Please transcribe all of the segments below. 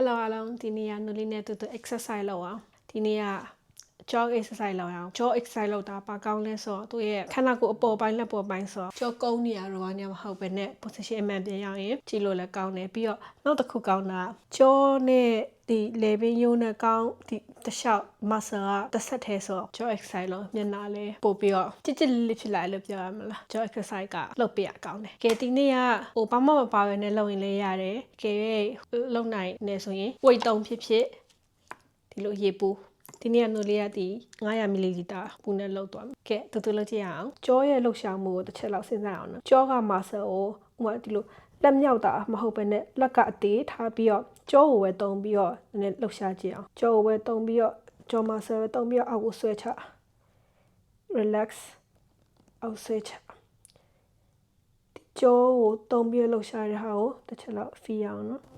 Hello အားလုံးဒီနေ့ကနူလီနဲ့တူတူ exercise လုပ်အောင်ဒီနေ့က jog exercise လုပ်အောင် jog exercise လုပ်တာပါကောင်းလဲဆိုတော့သူ့ရဲ့ခန္ဓာကိုယ်အပေါ်ပိုင်းလက်ပေါ်ပိုင်းဆိုတော့ jog ကုန်းနေရတော့ညမဟုတ်ပဲနဲ့ position အမှန်ပြန်ရောက်ရင်ကြည့်လို့လည်းကောင်းတယ်ပြီးတော့နောက်တစ်ခုကောင်းတာ jaw နဲ့ဒီ level ယုံနဲ့ကောင်းဒီတစ်လျှောက် muscle ကတစ်ဆက်တည်းဆိုတော့ jaw exercise လို့မျက်နှာလေးပို့ပြီးတော့ကြစ်ကြစ်လေးလေးဖြစ်လာလို့ပြောရမလား jaw exercise ကလုပ်ပြရကောင်းတယ်ကဲဒီနေ့ကဟိုဘာမှမပါဘဲနဲ့လုပ်ရင်လည်းရတယ်ကဲရဲ့လုပ်နိုင်နေဆိုရင် weight 3ဖြစ်ဖြစ်ဒီလိုရေပူ ဒီနေ့ကနိုလေးရသည်900မီလီလီတာပူနဲ့လောက်သွားမယ်။ကဲတူတူလောက်ကြည့်ရအောင်။ကြောရဲ့လှုပ်ရှားမှုကိုတစ်ချက်လောက်စဉ်းစားအောင်နော်။ကြောကမာဆယ်ကိုဥပမာဒီလိုလက်မြောက်တာမဟုတ်ဘဲနဲ့လက်ကအသေးထားပြီးတော့ကြောကိုပဲတုံပြီးတော့နည်းနည်းလှုပ်ရှားကြည့်အောင်။ကြောကိုပဲတုံပြီးတော့ကြောမာဆယ်ပဲတုံပြီးတော့အောက်ကိုဆွဲချ။ relax အောက်ဆွဲချ။ကြောကိုတုံပြီးလှုပ်ရှားရတဲ့ဟာကိုတစ်ချက်လောက် feel အောင်နော်။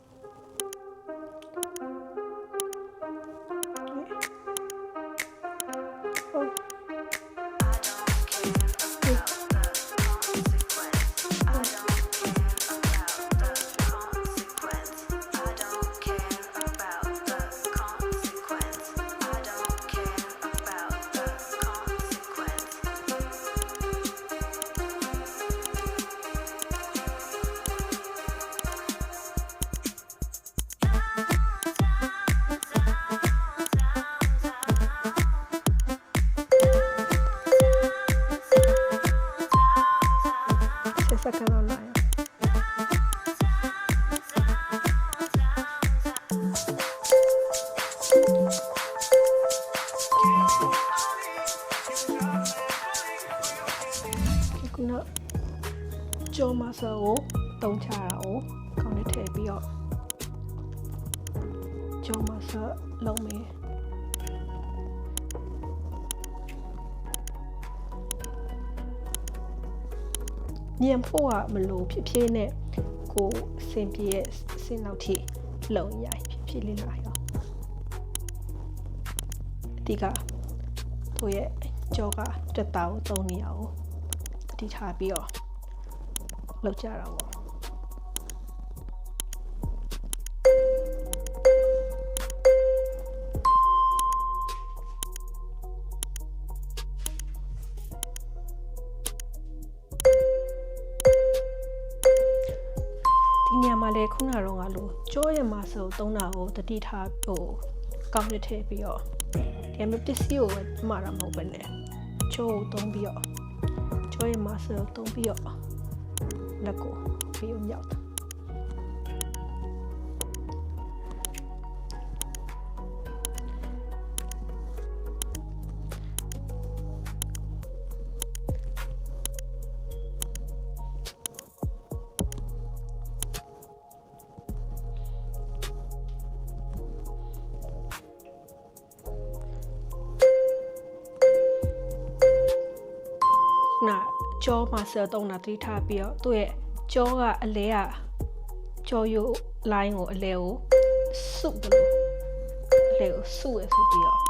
ကြောမဆာကိုတုံးချတာကိုကောင်းလေးထည့်ပြီးတော့ကြောမဆာလုံးမယ်ညံဖို့ကမလို့ဖြစ်ဖြစ်နဲ့ကိုစင်ပြေရဲ့စင်နောက်ထိလုံရိုက်ဖြစ်ဖြစ်လေးလာရောအဓိကသူ့ရဲ့ကြောကတက်တာကိုသုံးနေရအောင်တည်ထားပြီးတော့ လောက်ကြတာပေါ့ဒီညမှာလေခုနကတော့ငါလို့ကြောရမှာဆိုသုံးတာကိုတတိထားဟိုကောင်းရထည့်ပြီးတော့ဒီမှာပစ္စည်းကိုမှားတာမဟုတ်ပဲနဲ့ကြောကိုသုံးပြီးတော့ကြောရဲ့ muscle တုံးပြီးတော့ လက်ကိုပြီးအော က်တာနာကြောမှာဆယ်တုံးတာသတိထားပြီးတော့သူ့ရဲ့ကြောကအလဲကကြောယို line ကိုအလဲကိုစုပ်တယ်လို့အလဲကိုစုရဆိုပြီးတော့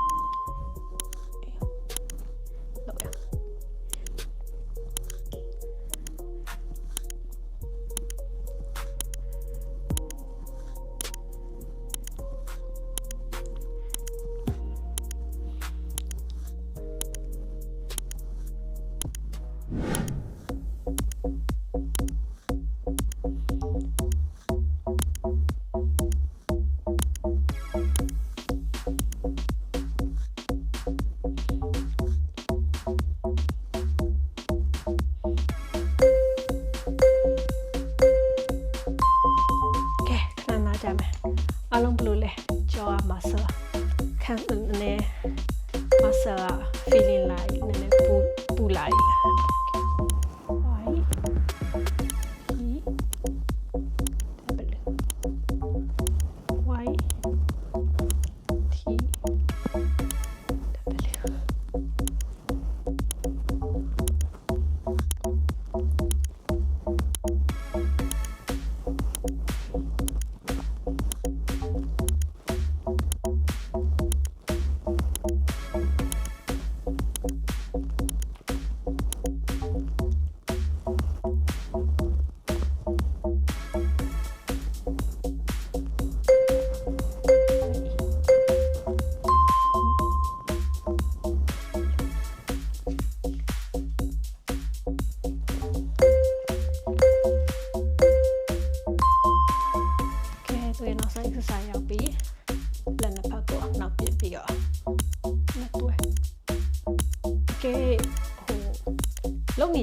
ကြမယ်အားလုံးဘယ်လိုလဲကြောက muscle ခံနည်းန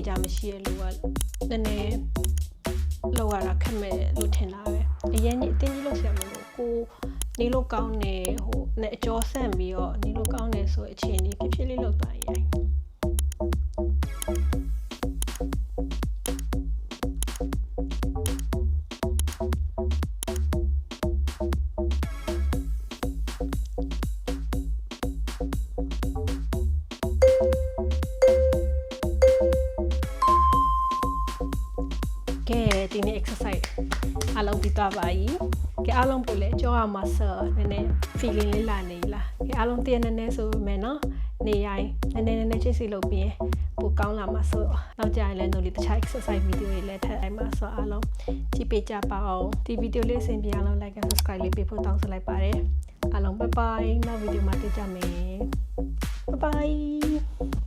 လုံနေကြမရှိရလို့ကနည်းနည်းလောက်ရတာခက်မဲ့လို့ထင်တာပဲအရင်ကြီးအတင်းကြီးလောက်ဆရာမလို့ကိုနေလို့ကောင်းတယ်ဟိုနဲ့အကျော်ဆန့်ပြီးတော့နေလို့ကောင်းတယ်ဆိုအခြေအနေဖြစ်ဖြစ်လေးလောက်သွား ဒီနေ့ exercise အားလုံးပြီးသွားပါပြီကဲအားလုံးပို့လဲကြောရမှာဆောနည်းနည်း feeling လေးလာနေလားကဲအားလုံးတည့်နည်းနည်းဆိုပေမဲ့နော်နေရိုင်းနည်းနည်းနည်းနည်းချိတ်စီလုပ်ပြီးရင်ပိုကောင်းလာမှာဆိုနောက်ကြရင်လည်းနို့လေးတခြား exercise video တွေလည်းထပ်လိုက်မှာဆိုအားလုံးကြည့်ပေးကြပါအောင်ဒီ video လေးအဆင်ပြေအောင် like and subscribe လေးပေးဖို့တောင်းဆိုလိုက်ပါတယ်အားလုံး bye bye နောက် video မှာတွေ့ကြမယ် bye bye